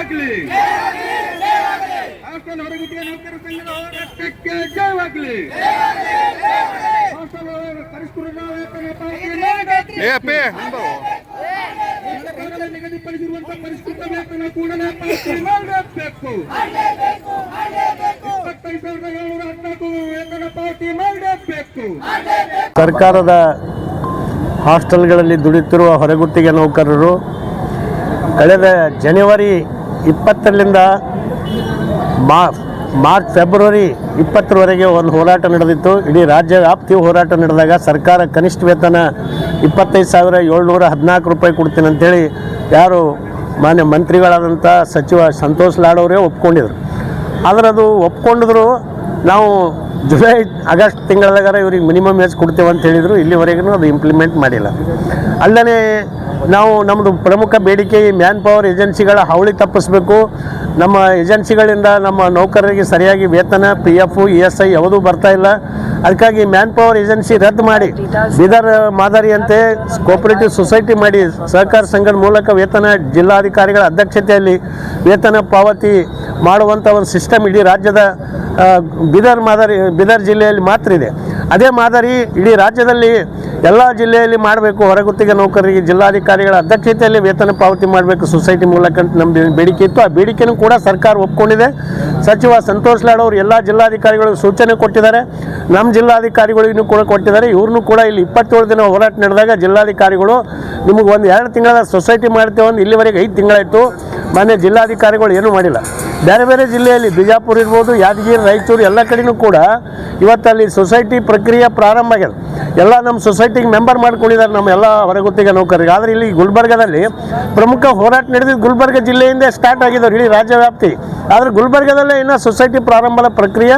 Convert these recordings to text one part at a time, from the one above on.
ಜಯವಾಗಲಿ. ಹೊರಗುತ್ತಿಗೆ ನೌಕರ ಸಂಘದ ಹೋರಾಟಕ್ಕೆ ಜಯವಾಗಲಿ. ಹಾಸ್ಟೆಲ್ ಪರಿಷ್ಕೃತ ವೇತನ ನಿಗದಿಪಡಿಸಿರುವಂತಹ ಪರಿಷ್ಕೃತ ವೇತನ ಕೂಡಲೇ ಪಾವತಿ ಮಾಡಬೇಕು. ಇಪ್ಪತ್ತೈದು ಸಾವಿರದ ಏಳ್ನೂರ ಹದಿನಾಲ್ಕು ವೇತನ ಪಾವತಿ ಮಾಡಬೇಕು. ಸರ್ಕಾರದ ಹಾಸ್ಟೆಲ್ಗಳಲ್ಲಿ ದುಡಿತಿರುವ ಹೊರಗುತ್ತಿಗೆ ನೌಕರರು ಕಳೆದ ಜನವರಿ ಇಪ್ಪತ್ತರಿಂದ ಮಾರ್ಚ್, ಫೆಬ್ರವರಿ ಇಪ್ಪತ್ತರವರೆಗೆ ಒಂದು ಹೋರಾಟ ನಡೆದಿತ್ತು. ಇಡೀ ರಾಜ್ಯ ವ್ಯಾಪ್ತಿ ಹೋರಾಟ ನಡೆದಾಗ ಸರ್ಕಾರ ಕನಿಷ್ಠ ವೇತನ ಇಪ್ಪತ್ತೈದು ಸಾವಿರ ಏಳ್ನೂರ ಹದಿನಾಲ್ಕು ರೂಪಾಯಿ ಕೊಡ್ತೀನಿ ಅಂತೇಳಿ ಯಾರು ಮಾನ್ಯ ಮಂತ್ರಿಗಳಾದಂಥ ಸಚಿವ ಸಂತೋಷ್ ಲಾಡ್ ಅವರೇ ಒಪ್ಕೊಂಡಿದ್ರು. ಆದ್ರೆ ಅದು ಒಪ್ಕೊಂಡಿದ್ರು ನಾವು ಜುಲೈ, ಆಗಸ್ಟ್ ತಿಂಗಳಾಗಾರ ಇವ್ರಿಗೆ ಮಿನಿಮಮ್ ಏಜ್ ಕೊಡ್ತೇವೆ ಅಂತ ಹೇಳಿದರು. ಇಲ್ಲಿವರೆಗೂ ಅದು ಇಂಪ್ಲಿಮೆಂಟ್ ಮಾಡಿಲ್ಲ. ಅಲ್ಲದೆ ನಾವು ನಮ್ಮದು ಪ್ರಮುಖ ಬೇಡಿಕೆ ಮ್ಯಾನ್ ಪವರ್ ಏಜೆನ್ಸಿಗಳ ಹಾವಳಿ ತಪ್ಪಿಸ್ಬೇಕು. ನಮ್ಮ ಏಜೆನ್ಸಿಗಳಿಂದ ನಮ್ಮ ನೌಕರರಿಗೆ ಸರಿಯಾಗಿ ವೇತನ P F E S I ಯಾವುದೂ ಬರ್ತಾ ಇಲ್ಲ. ಅದಕ್ಕಾಗಿ ಮ್ಯಾನ್ ಪವರ್ ಏಜೆನ್ಸಿ ರದ್ದು ಮಾಡಿ. ಬೀದರ್ ಮಾದರಿಯಂತೆ ಕೋಪರೇಟಿವ್ ಸೊಸೈಟಿ ಮಾಡಿ ಸಹಕಾರ ಸಂಘದ ಮೂಲಕ ವೇತನ ಜಿಲ್ಲಾಧಿಕಾರಿಗಳ ಅಧ್ಯಕ್ಷತೆಯಲ್ಲಿ ವೇತನ ಪಾವತಿ ಮಾಡುವಂಥ ಒಂದು ಸಿಸ್ಟಮ್ ಇಡೀ ರಾಜ್ಯದ ಬೀದರ್ ಮಾದರಿ, ಬೀದರ್ ಜಿಲ್ಲೆಯಲ್ಲಿ ಮಾತ್ರ ಇದೆ. ಅದೇ ಮಾದರಿ ಇಡೀ ರಾಜ್ಯದಲ್ಲಿ ಎಲ್ಲ ಜಿಲ್ಲೆಯಲ್ಲಿ ಮಾಡಬೇಕು. ಹೊರಗುತ್ತಿಗೆ ನೌಕರರಿಗೆ, ಜಿಲ್ಲಾಧಿಕಾರಿಗಳ ಅಧ್ಯಕ್ಷತೆಯಲ್ಲಿ ವೇತನ ಪಾವತಿ ಮಾಡಬೇಕು. ಸೊಸೈಟಿ ಮೂಲಕ ಅಂತ ನಮ್ಮ ಬೇಡಿಕೆ ಇತ್ತು. ಆ ಬೇಡಿಕೆಯೂ ಕೂಡ ಸರ್ಕಾರ ಒಪ್ಕೊಂಡಿದೆ. ಸಚಿವ ಸಂತೋಷ್ ಲಾಡ್ ಅವರು ಎಲ್ಲ ಜಿಲ್ಲಾಧಿಕಾರಿಗಳಿಗೆ ಸೂಚನೆ ಕೊಟ್ಟಿದ್ದಾರೆ. ನಮ್ಮ ಜಿಲ್ಲಾಧಿಕಾರಿಗಳಿಗೂ ಕೂಡ ಕೊಟ್ಟಿದ್ದಾರೆ. ಇವ್ರನ್ನೂ ಕೂಡ ಇಲ್ಲಿ ಇಪ್ಪತ್ತೇಳು ದಿನ ಹೋರಾಟ ನಡೆದಾಗ ಜಿಲ್ಲಾಧಿಕಾರಿಗಳು ನಿಮಗೆ ಒಂದು ಎರಡು ತಿಂಗಳ ಸೊಸೈಟಿ ಮಾಡ್ತೇವೆ ಒಂದು ಇಲ್ಲಿವರೆಗೆ ಐದು ತಿಂಗಳಾಯಿತು. ಮಾನ್ಯ ಜಿಲ್ಲಾಧಿಕಾರಿಗಳು ಏನೂ ಮಾಡಿಲ್ಲ. ಬೇರೆ ಬೇರೆ ಜಿಲ್ಲೆಯಲ್ಲಿ ಬಿಜಾಪುರ ಇರ್ಬೋದು, ಯಾದಗಿರಿ, ರಾಯಚೂರು ಎಲ್ಲ ಕಡೆಯೂ ಕೂಡ ಇವತ್ತಲ್ಲಿ ಸೊಸೈಟಿ ಪ್ರಕ್ರಿಯೆ ಪ್ರಾರಂಭ ಆಗ್ಯದ ಎಲ್ಲ ನಮ್ಮ ಸೊಸೈಟಿಗೆ ಮೆಂಬರ್ ಮಾಡ್ಕೊಂಡಿದ್ದಾರೆ ನಮ್ಮ ಎಲ್ಲ ಹೊರಗುತ್ತಿಗೆ ನೌಕರರಿಗೆ. ಆದರೆ ಇಲ್ಲಿ ಗುಲ್ಬರ್ಗದಲ್ಲಿ ಪ್ರಮುಖ ಹೋರಾಟ ನಡೆದಿದ್ದು ಗುಲ್ಬರ್ಗ ಜಿಲ್ಲೆಯಿಂದ ಸ್ಟಾರ್ಟ್ ಆಗಿದ್ದಾರೆ ಇಡೀ ರಾಜ್ಯ ವ್ಯಾಪ್ತಿ. ಆದರೆ ಗುಲ್ಬರ್ಗದಲ್ಲೇ ಇನ್ನೂ ಸೊಸೈಟಿ ಪ್ರಾರಂಭದ ಪ್ರಕ್ರಿಯೆ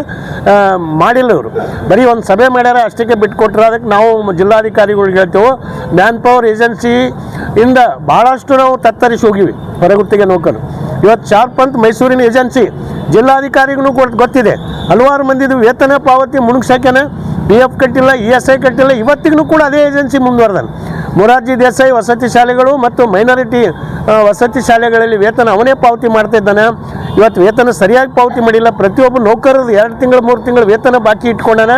ಮಾಡಿಲ್ಲ ಇವರು. ಬರೀ ಒಂದು ಸಭೆ ಮಾಡ್ಯಾರ, ಅಷ್ಟಕ್ಕೆ ಬಿಟ್ಕೊಟ್ರೆ. ಅದಕ್ಕೆ ನಾವು ಜಿಲ್ಲಾಧಿಕಾರಿಗಳಿಗೆ ಹೇಳ್ತೇವೆ ಮ್ಯಾನ್ ಪವರ್ ಏಜೆನ್ಸಿ ಇಂದ ಭಾಳಷ್ಟು ನಾವು ತತ್ತರಿಸಿ ಹೋಗಿವಿ, ಹೊರಗುತ್ತಿಗೆ ನೌಕರು ಇವತ್ತು ಶಾರ್ಪ್ ಅಂತ ಮೈಸೂರಿನ ಏಜೆನ್ಸಿ ಜಿಲ್ಲಾಧಿಕಾರಿಗೂ ಗೊತ್ತಿದೆ. ಹಲವಾರು ಮಂದಿದು ವೇತನ ಪಾವತಿ ಮುಳುಗ್ಸಕ್ಕೆನ ಪಿ ಎಫ್ ಕಟ್ಟಿಲ್ಲ ಇ ಎಸ್ ಐ ಕಟ್ಟಿಲ್ಲ, ಇವತ್ತಿಗೂ ಕೂಡ ಅದೇ ಏಜೆನ್ಸಿ ಮುಂದುವರೆದಾನೆ. ಮೊರಾರ್ಜಿ ದೇಸಾಯಿ ವಸತಿ ಶಾಲೆಗಳು ಮತ್ತು ಮೈನಾರಿಟಿ ವಸತಿ ಶಾಲೆಗಳಲ್ಲಿ ವೇತನ ಅವನೇ ಪಾವತಿ ಮಾಡ್ತಾ ಇದ್ದಾನೆ ಇವತ್ತು ವೇತನ ಸರಿಯಾಗಿ ಪಾವತಿ ಮಾಡಿಲ್ಲ. ಪ್ರತಿಯೊಬ್ಬ ನೌಕರರು ಎರಡು ತಿಂಗಳು, ಮೂರು ತಿಂಗಳು ವೇತನ ಬಾಕಿ ಇಟ್ಕೊಂಡಾನ.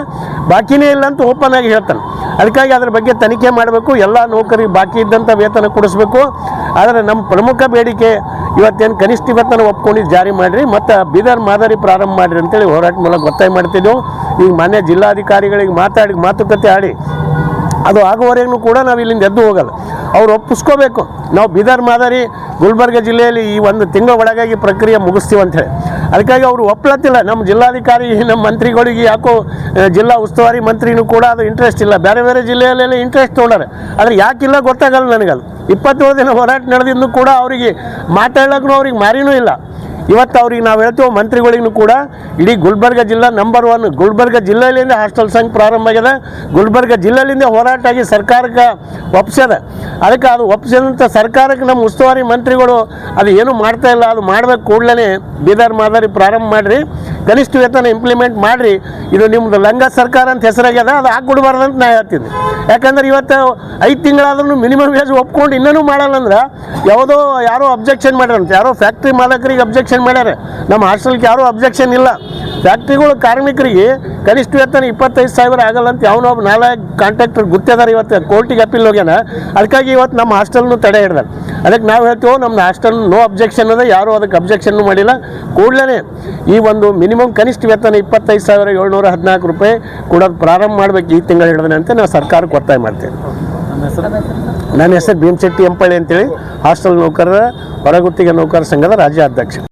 ಬಾಕಿನೇ ಇಲ್ಲ ಅಂತ ಓಪನ್ ಆಗಿ ಹೇಳ್ತಾನೆ. ಅದಕ್ಕಾಗಿ ಅದರ ಬಗ್ಗೆ ತನಿಖೆ ಮಾಡಬೇಕು. ಎಲ್ಲ ನೌಕರಿಗೆ ಬಾಕಿ ಇದ್ದಂಥ ವೇತನ ಕೊಡಿಸ್ಬೇಕು. ಆದರೆ ನಮ್ಮ ಪ್ರಮುಖ ಬೇಡಿಕೆ, ಇವತ್ತೇನು ಕನಿಷ್ಠ ವೇತನ ಒಪ್ಕೊಂಡಿದ್ದು ಜಾರಿ ಮಾಡಿರಿ, ಮತ್ತು ಬೀದರ್ ಮಾದರಿ ಪ್ರಾರಂಭ ಮಾಡಿರಿ ಅಂತೇಳಿ ಹೋರಾಟ ಮೂಲಕ ಒತ್ತಾಯ ಮಾಡ್ತಿದ್ದೆವು. ಈಗ ಮಾನ್ಯ ಜಿಲ್ಲಾಧಿಕಾರಿಗಳಿಗೆ ಮಾತಾಡಿ ಮಾತುಕತೆ ಆಡಿ ಅದು ಆಗುವವರೆಗೂ ಕೂಡ ನಾವು ಇಲ್ಲಿಂದ ಎದ್ದು ಹೋಗಲ್ಲ. ಅವ್ರು ಒಪ್ಪಿಸ್ಕೋಬೇಕು. ನಾವು ಬೀದರ್ ಮಾದರಿ, ಗುಲ್ಬರ್ಗ ಜಿಲ್ಲೆಯಲ್ಲಿ ಈ ಒಂದು ತಿಂಗಳ ಒಳಗಾಗಿ ಪ್ರಕ್ರಿಯೆ ಮುಗಿಸ್ತೀವಿ ಅಂತೇಳಿ ಅದಕ್ಕಾಗಿ ಅವರು ಒಪ್ಲತ್ತಿಲ್ಲ. ನಮ್ಮ ಜಿಲ್ಲಾಧಿಕಾರಿ, ನಮ್ಮ ಮಂತ್ರಿಗಳಿಗೆ ಯಾಕೋ ಜಿಲ್ಲಾ ಉಸ್ತುವಾರಿ ಮಂತ್ರಿನೂ ಕೂಡ ಅದು ಇಂಟ್ರೆಸ್ಟ್ ಇಲ್ಲ. ಬೇರೆ ಬೇರೆ ಜಿಲ್ಲೆಯಲ್ಲೆಲ್ಲ ಇಂಟ್ರೆಸ್ಟ್ ತೊಗೊಂಡಾರೆ ಆದರೆ ಯಾಕಿಲ್ಲ ಗೊತ್ತಾಗಲ್ಲ ನನಗಲ್ಲ ಇಪ್ಪತ್ತೇಳು ದಿನ ಹೋರಾಟ ನಡೆದಿದ್ದು ಕೂಡ ಅವರಿಗೆ ಮಾತಾಡೋಕ್ಕೂ ಅವ್ರಿಗೆ ಮಾರಿನೂ ಇಲ್ಲ. ಇವತ್ತು ಅವ್ರಿಗೆ ನಾವು ಹೇಳ್ತೀವಿ ಮಂತ್ರಿಗಳಿಗೂ ಕೂಡ ಇಡೀ ಗುಲ್ಬರ್ಗ ಜಿಲ್ಲಾ ನಂಬರ್ ಒನ್ ಗುಲ್ಬರ್ಗ ಜಿಲ್ಲೆಯಲ್ಲಿಂದ ಹಾಸ್ಟೆಲ್ ಸಂಘ ಪ್ರಾರಂಭ ಆಗ್ಯದ ಗುಲ್ಬರ್ಗ ಜಿಲ್ಲೆಯಲ್ಲಿಂದ ಹೋರಾಟ ಆಗಿ ಸರ್ಕಾರಕ್ಕೆ ಒಪ್ಸ್ಯದ ಅದಕ್ಕೆ ಅದು ಒಪ್ಸಿದಂಥ ಸರ್ಕಾರಕ್ಕೆ ನಮ್ಮ ಉಸ್ತುವಾರಿ ಮಂತ್ರಿಗಳು ಅದು ಏನು ಮಾಡ್ತಾ ಇಲ್ಲ, ಅದು ಮಾಡಬೇಕು ಕೂಡಲೇ ಬೀದರ್ ಮಾದರಿ ಪ್ರಾರಂಭ ಮಾಡಿರಿ. ಕನಿಷ್ಠ ವೇತನ ಇಂಪ್ಲಿಮೆಂಟ್ ಮಾಡಿರಿ. ಇದು ನಿಮ್ಮದು ಲಂಗ ಸರ್ಕಾರ ಅಂತ ಹೆಸರಾಗ್ಯದ, ಅದು ಹಾಕ್ಬಿಡ್ಬಾರ್ದು ಅಂತ ನಾ ಹೇಳ್ತೀನಿ. ಯಾಕಂದ್ರೆ ಇವತ್ತು ಐದು ತಿಂಗಳಾದ್ರೂ ಮಿನಿಮಮ್ ವೇಜ್ ಒಪ್ಕೊಂಡು ಇನ್ನೂ ಮಾಡಲ್ಲ ಅಂದ್ರೆ ಯಾವುದೋ ಯಾರೋ ಅಬ್ಜೆಕ್ಷನ್ ಮಾಡ್ಯಾರಂತೆ. ಯಾರೋ ಫ್ಯಾಕ್ಟ್ರಿ ಮಾಲಕರಿಗೆ ಅಬ್ಜೆಕ್ಷನ್ ಮಾಡ್ಯಾರೆ. ನಮ್ಮ ಹಾಸ್ಟೆಲ್ಗೆ ಯಾರೂ ಅಬ್ಜೆಕ್ಷನ್ ಇಲ್ಲ. ಫ್ಯಾಕ್ಟ್ರಿಗಳು ಕಾರ್ಮಿಕರಿಗೆ ಕನಿಷ್ಠ ವೇತನ ಇಪ್ಪತ್ತೈದು ಸಾವಿರ ಆಗಲ್ಲ ಅಂತ ಯಾವನೋ ಒಬ್ಬ ನಾಳೆ ಕಾಂಟ್ರಾಕ್ಟರ್ ಗುರ್ತಿದಾರೆ ಇವತ್ತು ಕೋರ್ಟಿಗೆ ಅಪೀಲ್ ಹೋಗ್ಯಾನ. ಅದಕ್ಕಾಗಿ ಇವತ್ತು ನಮ್ಮ ಹಾಸ್ಟೆಲ್ನು ತಡೆ ಹಿಡ್ದಾರೆ ಅದಕ್ಕೆ ನಾವು ಹೇಳ್ತೇವೆ ನಮ್ಮ ಹಾಸ್ಟೆಲ್ ನೋ ಅಬ್ಜೆಕ್ಷನ್ ಅದ, ಯಾರೂ ಅದಕ್ಕೆ ಅಬ್ಜೆಕ್ಷನ್ ಮಾಡಿಲ್ಲ. ಕೂಡಲೇ ಈ ಒಂದು ಮಿನಿಮಮ್ ಕನಿಷ್ಠ ವೇತನ ಇಪ್ಪತ್ತೈದು ಸಾವಿರ ಏಳ್ನೂರ ಹದಿನಾಲ್ಕು ರೂಪಾಯಿ ಕೊಡೋದು ಪ್ರಾರಂಭ ಮಾಡಬೇಕು ಈ ತಿಂಗಳು ಹಿಡಿದ್ರೆ ಅಂತ ನಾವು ಸರ್ಕಾರಕ್ಕೆ ಒತ್ತಾಯ ಮಾಡ್ತೇವೆ ನನ್ನ ಹೆಸರು ಭೀಮಶೆಟ್ಟಿ ಎಂಪಳ್ಳಿ ಅಂತೇಳಿ. ಹಾಸ್ಟೆಲ್ ನೌಕರರ, ಹೊರಗುತ್ತಿಗೆ ನೌಕರರ ಸಂಘದ ರಾಜ್ಯ ಅಧ್ಯಕ್ಷ